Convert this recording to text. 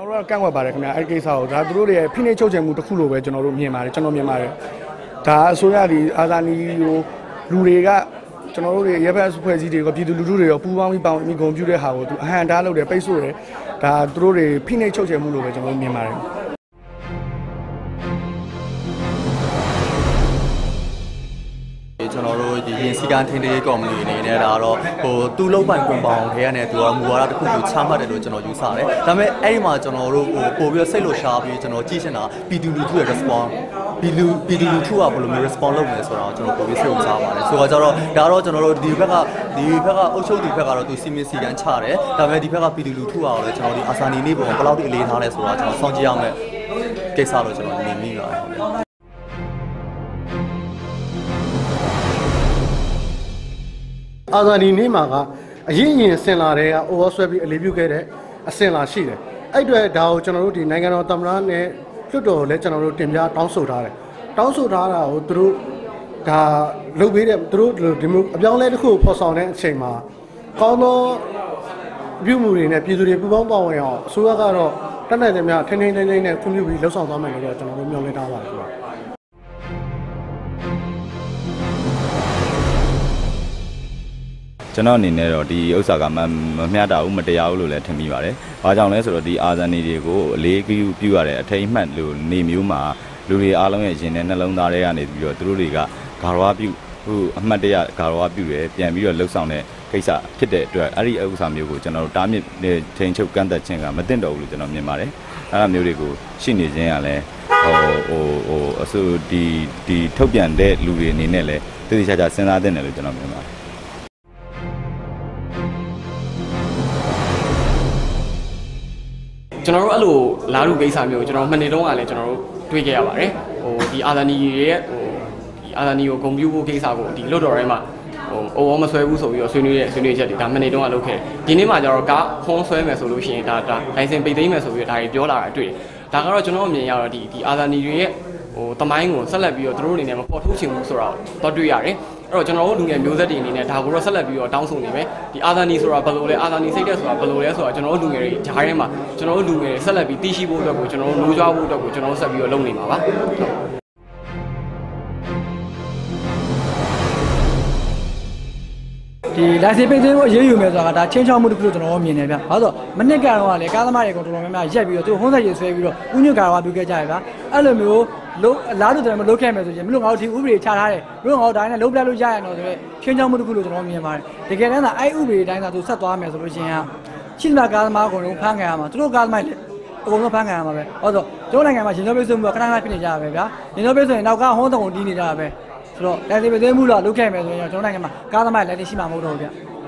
တော်တို့ကကန့်ကွက်ပါတယ်ခင်ဗျာအဲ့ဒီကိစ္စကိုဒါသူတို့တွေရဲ့ဖိနှိပ်ချုပ်ချယ်မှုတစ်ခုလိုပဲကျွန်တော်တို့မြင်ပါတယ်ကျွန်တော်မြင်ပါတယ်ဒါအစိုးရဒီအာဇာနည်ကိုလူတွေကကျွန်တော်တို့တွေရပ်ဘက်ဖွဲ့စည်းတွေကပြည်သူလူထုတွေရောပူးပေါင်းပြီးပေါင်းပြီးဂုဏ်ပြုတဲ့ဟာကိုသူအဟံတားလုပ်တယ်ပိတ်ဆို့တယ်ဒါသူတို့တွေဖိနှိပ်ချုပ်ချယ်မှုလိုပဲကျွန်တော်တို့မြင်ပါတယ် ကျွန်တော်တို့ဒီရင်စီကန်းထင်းသေးကော်မတီအနေနဲ့ဒါတော့ဟိုသူ့လောက်ပိုင်ကွန်ပေါင်းထဲကနေသူကမူဝါဒတစ်ခုကိုချမှတ်တယ်လို့ကျွန်တော်ယူဆတယ်။ဒါပေမဲ့အဲ့ဒီမှာကျွန်တော်တို့ဟိုပို့ပြီးတော့စိတ်လို့ရှားပြီးကျွန်တော်ကြည့်ချင်တာပြည်သူလူထုရဲ့ response ပြည်လူပြည်သူလူထုကဘယ်လိုမျိုး response လုပ်မလဲဆိုတော့ကျွန်တော်ပို့ပြီးစိတ်ဝင်စားပါတယ်။ဆိုတော့ကျတော့ဒါတော့ကျွန်တော်တို့ဒီဘက်ကဒီဘက်ကအုပ်ချုပ်သူဘက်ကတော့သူစီမင်းစီကန်းချတယ်။ဒါပေမဲ့ဒီဘက်ကပြည်သူလူထုကလည်းကျွန်တော်ဒီအာဆာနီနေပုံဘယ်လောက်ထိအလေးထားလဲဆိုတော့ကျွန်တော်စောင့်ကြည့်ရမယ်ကိစ္စလို့ကျွန်တော်မြင်မိပါတယ် အာဇာနည်နေ့မှာကအရင်ရင်ဆင်လာတဲ့ကအိုဝါဆွဲပြီးအလေးပြုခဲ့တဲ့အဆင်လာရှိတယ်အဲ့အတွက်ဒါကိုကျွန်တော်တို့ဒီနိုင်ငံတော်သမ္မတနဲ့လွှတ်တော်ကိုလည်းကျွန်တော်တို့တင်ပြတောင်းဆိုထားတယ်တောင်းဆိုထားတာကိုသူတို့ဒါလုပ်ပေးတဲ့သူတို့ဒီမျိုးအပြောင်းအလဲတစ်ခုကိုဖော်ဆောင်တဲ့အချိန်မှာကောင်းသောပြုမှုတွေနဲ့ပြည်သူတွေပူးပေါင်းပါဝင်အောင်အစိုးရကတော့တက်နိုင်တယ်များထိန်းထိန်းသိမ်းသိမ်းနဲ့ခွင့်ပြုပြီးလှုပ်ဆောင်သွားမယ်လို့တော့ကျွန်တော်တို့မျှော်လင့်ထားပါတယ်ခင်ဗျာ ကျွန်တော်အနေနဲ့တော့ဒီဥစ္စာကမမမျှတာဘူးမတရားဘူးလို့လည်းထင်မိပါတယ်။ဘာကြောင့်လဲဆိုတော့ဒီအာဇာနည်တွေကိုအလေးပြုပြုရတဲ့အထိတ်အမှတ်လို့နေမျိုးမှာလူတွေအားလုံးရဲ့ရင်ထဲနှလုံးသားထဲကနေပြီးတော့သူတို့တွေကဂါရဝပြုဟိုအမှတ်တရဂါရဝပြုတယ်ပြန်ပြီးတော့လှုပ်ဆောင်တဲ့ကိစ္စဖြစ်တဲ့အတွက်အဲ့ဒီဥစ္စာမျိုးကိုကျွန်တော်တို့တားမြစ်တဲ့ထိန်ချုပ်ကန့်သက်ခြင်းကမသင့်တော်ဘူးလို့ကျွန်တော်မြင်ပါတယ်။အဲ့ဒါမျိုးတွေကိုရှိနေခြင်းကလည်းဟိုဟိုဟိုအစိုးဒီဒီထုတ်ပြန်တဲ့လူတွေအနေနဲ့လည်းတည်တည်ချာချာစဉ်းစားသင့်တယ်လို့ကျွန်တော်မြင်ပါတယ် ကျွန်တော်တို့အဲ့လိုလာလူကိစ္စမျိုးကျွန်တော်မနေ့တုန်းကလည်းကျွန်တော်တို့တွေ့ခဲ့ရပါတယ်ဟိုဒီအာဇာနီရဲ့ဟိုဒီအာဇာနီကိုဂုံပြူဖို့ကိစ္စကိုဒီလွတ်တော်ထဲမှာဟိုအိုဝမဆွဲဘူးဆိုပြီးတော့ဆွေးနွေးတဲ့ဆွေးနွေးချက်တွေဒါမနေ့တုန်းကလုပ်ခဲ့တယ်ဒီနေ့မှကျတော့ကားဖုံးဆွဲမယ်ဆိုလို့ရှိရင်ဒါဒါလိုင်စင်ပိတ်သိမ်းမယ်ဆိုပြီးတော့ဒါတွေပြောလာတာတွေ့တယ်ဒါကတော့ကျွန်တော်အမြင်ရတော့ဒီဒီအာဇာနီတွေရဲ့ဟိုတမိုင်းကိုဆက်လက်ပြီးတော့သူတို့အနေနဲ့မပေါ်ထုတ်ချင်ဘူးဆိုတော့တော့တွေ့ရတယ် အဲ့တော့ကျွန်တော်တို့လူငယ်မျိုးဆက်တွေအနေနဲ့ဒါကိုတော့ဆက်လက်ပြီးတော့တောင်းဆိုနေမယ်ဒီအာဇာနီဆိုတာဘယ်လိုလဲအာဇာနီစိတ်သက်ဆိုတာဘယ်လိုလဲဆိုတာကျွန်တော်တို့လူငယ်တွေဂျားထဲမှာကျွန်တော်တို့လူငယ်တွေဆက်လက်ပြီးသိရှိဖို့အတွက်ကိုကျွန်တော်တို့လိုကြဖို့အတွက်ကိုကျွန်တော်တို့ဆက်ပြီးတော့လုပ်နေမှာပါဒီလိုင်စင်ပိတ်သိမ်းကိုအရေးယူမယ်ဆိုတာကဒါချင်းချောင်းမှုတစ်ခုလို့ကျွန်တော်မြင်တယ်ဗျ။ဘာလို့ဆိုမနစ်ကတော့လေကားသမားတွေကိုတော်တော်များများရက်ပြီးတော့သူဟွန်းဆက်ရေဆွဲပြီးတော့ဥညွတ်ကာရောပြုခဲ့ကြရဗျ။အဲ့လိုမျိုး လုံးအလားတူတယ်မလုပ်ခဲ့မယ်ဆိုရင်မလို့ငါတို့ဒီဥပဒေချထားတယ်မလို့ငါတို့ဒါနဲ့လုံးပလက်လို့ရရတော့ဆိုတော့ချင်းချောင်းမှုတစ်ခုလို့ကျွန်တော်မြင်ပါတယ်။တကယ်တမ်းသာအဲ့ဥပဒေတိုင်းသာသူဆက်သွားမယ်ဆိုလို့ရှိရင်ရှင်းလာကားသမားအကုန်လုံးဖမ်းခံရမှာသူတို့ကားသမားလည်းအကုန်လုံးဖမ်းခံရမှာပဲ။ဟုတ်ဆိုကျွန်တော်နိုင်ငံမှာရှင်တော်ပိတ်ဆိုမှုကခဏခဏဖြစ်နေကြရပဲဗျာ။ရှင်တော်ပိတ်ဆိုရင်နောက်ကဟွန်းတုံကိုတီးနေကြရပဲ။ဆိုတော့လက်စီပိတ်သိမ်းမှုတော့လုပ်ခဲ့မယ်ဆိုရင်ကျွန်တော်နိုင်ငံမှာကားသမားလည်းလက်ရှိမှာမဟုတ်တော့ဘူးဗျ။